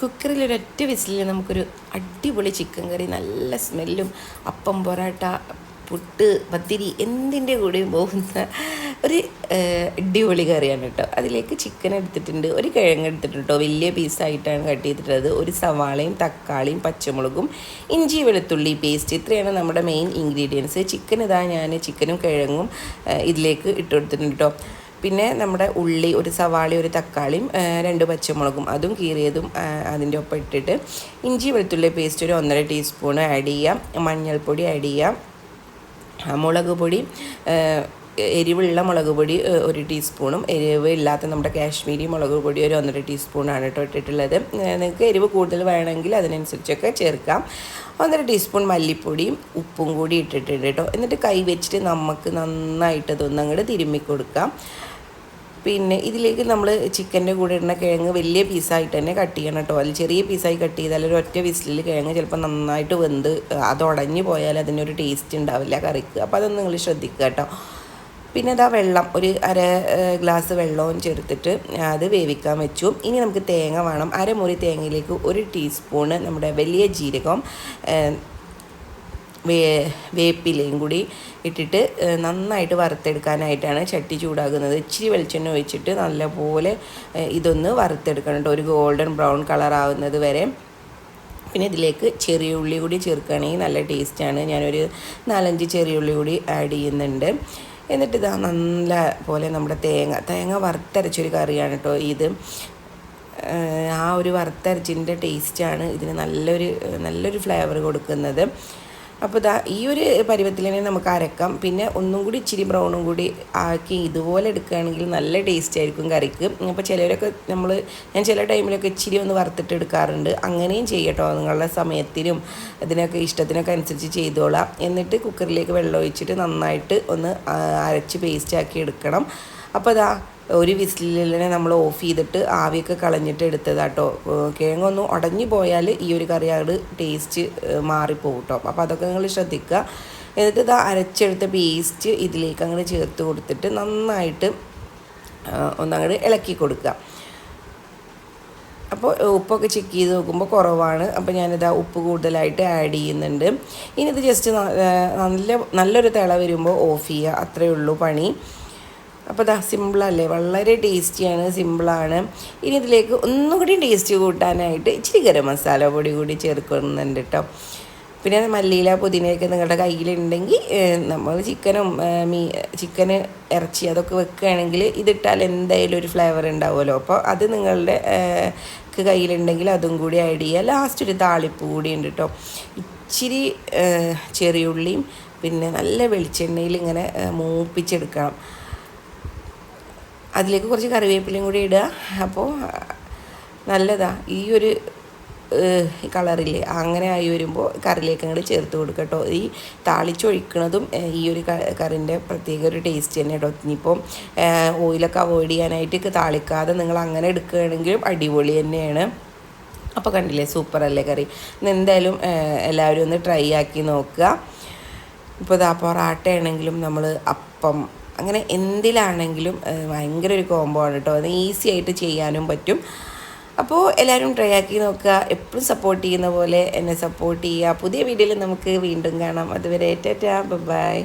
കുക്കറിൽ ഒരൊറ്റ വിസിലിൽ നമുക്കൊരു അടിപൊളി ചിക്കൻ കറി നല്ല സ്മെല്ലും അപ്പം പൊറോട്ട പുട്ട് പത്തിരി എന്തിന്റെ കൂടെയും പോകുന്ന ഒരു അടിപൊളി കറിയാണ് കേട്ടോ. അതിലേക്ക് ചിക്കൻ എടുത്തിട്ടുണ്ട് ഒരു കിഴങ്ങ് എടുത്തിട്ടുണ്ട്? കേട്ടോ വലിയ പീസായിട്ടാണ് കട്ട് ചെയ്തിട്ടുള്ളത്. ഒരു സവാളയും തക്കാളിയും പച്ചമുളകും ഇഞ്ചി വെളുത്തുള്ളി പേസ്റ്റ് ഇത്രയാണ് നമ്മുടെ മെയിൻ ഇൻഗ്രീഡിയൻസ് ചിക്കൻ ഇതാ ഞാൻ ചിക്കനും കിഴങ്ങും ഇതിലേക്ക് ഇട്ട് കൊടുത്തിട്ടുണ്ട് കേട്ടോ. പിന്നെ നമ്മുടെ ഉള്ളി ഒരു സവാളി ഒരു തക്കാളിയും രണ്ട് പച്ചമുളകും അതും കീറിയതും അതിന്റെ ഒപ്പം ഇട്ടിട്ട് ഇഞ്ചി വെളുത്തുള്ളി പേസ്റ്റ് ഒരു ഒന്നര ടീസ്പൂൺ ആഡ് ചെയ്യാം. മഞ്ഞൾപ്പൊടി ആഡ് ചെയ്യാം. മുളക് പൊടി എരിവുള്ള മുളക് പൊടി ഒരു ടീസ്പൂണും. എരിവ് ഇല്ലാത്ത നമ്മുടെ കാശ്മീരി മുളക് പൊടി ഒരു ഒന്നര ടീസ്പൂണാണ് കേട്ടോ ഇട്ടിട്ടുള്ളത്. നിങ്ങൾക്ക് എരിവ് കൂടുതൽ വേണമെങ്കിൽ അതിനനുസരിച്ചൊക്കെ ചേർക്കാം. ഒന്നര ടീസ്പൂൺ മല്ലിപ്പൊടിയും ഉപ്പും കൂടി ഇട്ടിട്ടുണ്ട് കേട്ടോ. എന്നിട്ട് കൈ വെച്ചിട്ട് നമുക്ക് നന്നായിട്ട് അതൊന്നും അങ്ങോട്ട് കൊടുക്കാം. പിന്നെ ഇതിലേക്ക് നമ്മൾ ചിക്കന്റെ കൂടെ ഇടുന്ന കിഴങ്ങ് വലിയ പീസായിട്ട് തന്നെ കട്ട് ചെയ്യണം കേട്ടോ. അതിൽ ചെറിയ പീസായി കട്ട് ചെയ്താൽ ഒരു ഒറ്റ വിസിലിൽ കിഴങ്ങ് ചിലപ്പോൾ നന്നായിട്ട് വെന്ത് അത് ഉടഞ്ഞു പോയാൽ അതിനൊരു ടേസ്റ്റ് ഉണ്ടാവില്ല കറിക്ക്. അപ്പോൾ അതൊന്നും നിങ്ങൾ ശ്രദ്ധിക്കുക കേട്ടോ. പിന്നെ ഇതാ വെള്ളം ഒരു അര ഗ്ലാസ് വെള്ളവും ചേർത്തിട്ട് അത് വേവിക്കാൻ വെച്ചു. ഇനി നമുക്ക് തേങ്ങ വേണം. അരമുറി തേങ്ങയിലേക്ക് ഒരു ടീസ്പൂണ് നമ്മുടെ വലിയ ജീരകം വേ വേപ്പിലയും കൂടി ഇട്ടിട്ട് നന്നായിട്ട് വറുത്തെടുക്കാനായിട്ടാണ് ചട്ടി ചൂടാകുന്നത്. ഇച്ചിരി വെളിച്ചെണ്ണ ഒഴിച്ചിട്ട് നല്ലപോലെ ഇതൊന്ന് വറുത്തെടുക്കണം കേട്ടോ. ഒരു ഗോൾഡൻ ബ്രൗൺ കളർ ആവുന്നത് വരെ. പിന്നെ ഇതിലേക്ക് ചെറിയ ഉള്ളി കൂടി ചേർക്കുകയാണെങ്കിൽ നല്ല ടേസ്റ്റാണ്. ഞാനൊരു നാലഞ്ച് ചെറിയ ഉള്ളി കൂടി ആഡ് ചെയ്യുന്നുണ്ട്. എന്നിട്ട് ഇതാ നല്ല പോലെ നമ്മുടെ തേങ്ങ തേങ്ങ വറുത്തരച്ചൊരു കറിയാണ് കേട്ടോ ഇത്. ആ ഒരു വറുത്തരച്ചിന്റെ ടേസ്റ്റാണ് ഇതിന് നല്ലൊരു നല്ലൊരു ഫ്ലേവർ കൊടുക്കുന്നത്. അപ്പോൾ ഇതാ ഈ ഒരു പരുവത്തിൽ തന്നെ നമുക്ക് അരക്കാം. പിന്നെ ഒന്നും കൂടി ഇച്ചിരി ബ്രൗണും കൂടി ആക്കി ഇതുപോലെ എടുക്കുകയാണെങ്കിൽ നല്ല ടേസ്റ്റ് ആയിരിക്കും കറിക്ക്. അപ്പോൾ ചിലരൊക്കെ നമ്മൾ ഞാൻ ചില ടൈമിലൊക്കെ ഇച്ചിരി ഒന്ന് വറുത്തിട്ട് എടുക്കാറുണ്ട്. അങ്ങനെയും ചെയ്യട്ടോ. നിങ്ങളുടെ സമയത്തിനും അതിനൊക്കെ ഇഷ്ടത്തിനൊക്കെ അനുസരിച്ച് ചെയ്തോളാം. എന്നിട്ട് കുക്കറിലേക്ക് വെള്ളം ഒഴിച്ചിട്ട് നന്നായിട്ട് ഒന്ന് അരച്ച് പേസ്റ്റ് ആക്കി എടുക്കണം. അപ്പോൾ അതാ ഒരു വിസിലിനെ നമ്മൾ ഓഫ് ചെയ്തിട്ട് ആവിയൊക്കെ കളഞ്ഞിട്ട് എടുത്തതാട്ടോ. കിഴങ്ങൊന്നും ഉടഞ്ഞു പോയാൽ ഈ ഒരു കറി അത് ടേസ്റ്റ് മാറിപ്പോകും കേട്ടോ അപ്പോൾ അതൊക്കെ നിങ്ങൾ ശ്രദ്ധിക്കുക. എന്നിട്ട് ഇതാ അരച്ചെടുത്ത പേസ്റ്റ് ഇതിലേക്ക് അങ്ങനെ ചേർത്ത് കൊടുത്തിട്ട് നന്നായിട്ട് ഒന്നങ്ങട് ഒന്നങ്ങോട്ട് ഇളക്കി കൊടുക്കുക. അപ്പോൾ ഉപ്പൊക്കെ ചെക്ക് ചെയ്ത് നോക്കുമ്പോൾ കുറവാണ്. അപ്പോൾ ഞാനിതാ ഉപ്പ് കൂടുതലായിട്ട് ആഡ് ചെയ്യുന്നുണ്ട്. ഇനി ഇത് ജസ്റ്റ് നല്ല നല്ലൊരു തിള വരുമ്പോൾ ഓഫ് ചെയ്യുക. അത്രയേ ഉള്ളൂ പണി. അപ്പോൾ ഇതാ സിമ്പിളല്ലേ? വളരെ ടേസ്റ്റിയാണ് സിമ്പിളാണ്. ഇനി ഇതിലേക്ക് ഒന്നും കൂടി ടേസ്റ്റ് കൂട്ടാനായിട്ട് ഇച്ചിരി ഗരം മസാല പൊടി കൂടി ചേർക്കുന്നുണ്ട് കേട്ടോ പിന്നെ മല്ലിയില പുതിനയൊക്കെ നിങ്ങളുടെ കയ്യിലുണ്ടെങ്കിൽ നമ്മൾ ചിക്കനും മീ ചിക്കന് ഇറച്ചി അതൊക്കെ വെക്കുകയാണെങ്കിൽ ഇതിട്ടാൽ എന്തായാലും ഒരു ഫ്ലേവർ ഉണ്ടാവുമല്ലോ. അപ്പോൾ അത് നിങ്ങളുടെ കയ്യിലുണ്ടെങ്കിൽ അതും കൂടി ആഡ് ചെയ്യുക. ലാസ്റ്റ് ഒരു താളിപ്പ് കൂടി ഉണ്ട് കേട്ടോ ഇച്ചിരി ചെറിയുള്ളിയും പിന്നെ നല്ല വെളിച്ചെണ്ണയിൽ ഇങ്ങനെ മൂപ്പിച്ചെടുക്കണം. അതിലേക്ക് കുറച്ച് കറിവേപ്പിലയും കൂടി ഇടുക. അപ്പോൾ നല്ലതാ. ഈ ഒരു കളറില്ലേ അങ്ങനെ ആയി വരുമ്പോൾ കറിയിലേക്ക് അങ്ങോട്ട് ചേർത്ത് കൊടുക്കുക കേട്ടോ ഈ താളിച്ചൊഴിക്കുന്നതും ഈ ഒരു കറിന്റെ പ്രത്യേക ഒരു ടേസ്റ്റ് തന്നെ കേട്ടോ ഇനിയിപ്പം ഓയിലൊക്കെ അവോയ്ഡ് ചെയ്യാനായിട്ട് താളിക്കാതെ നിങ്ങൾ അങ്ങനെ എടുക്കുകയാണെങ്കിലും അടിപൊളി തന്നെയാണ്. അപ്പോൾ കണ്ടില്ലേ സൂപ്പർ അല്ലേ കറി. എന്തായാലും എല്ലാവരും ഒന്ന് ട്രൈ ആക്കി നോക്കുക. ഇപ്പോൾ ഇതാ പൊറാട്ടയാണെങ്കിലും നമ്മൾ അപ്പം അങ്ങനെ എന്തിലാണെങ്കിലും ഭയങ്കര ഒരു കോംബോ ആണ് കേട്ടോ അത് ഈസി ആയിട്ട് ചെയ്യാനും പറ്റും. അപ്പോൾ എല്ലാവരും ട്രൈ ആക്കി നോക്കുക. എപ്പോഴും സപ്പോർട്ട് ചെയ്യുന്ന പോലെ എന്നെ സപ്പോർട്ട് ചെയ്യുക. പുതിയ വീഡിയോയിൽ നമുക്ക് വീണ്ടും കാണാം. അതുവരെ ടാറ്റാ. ബൈ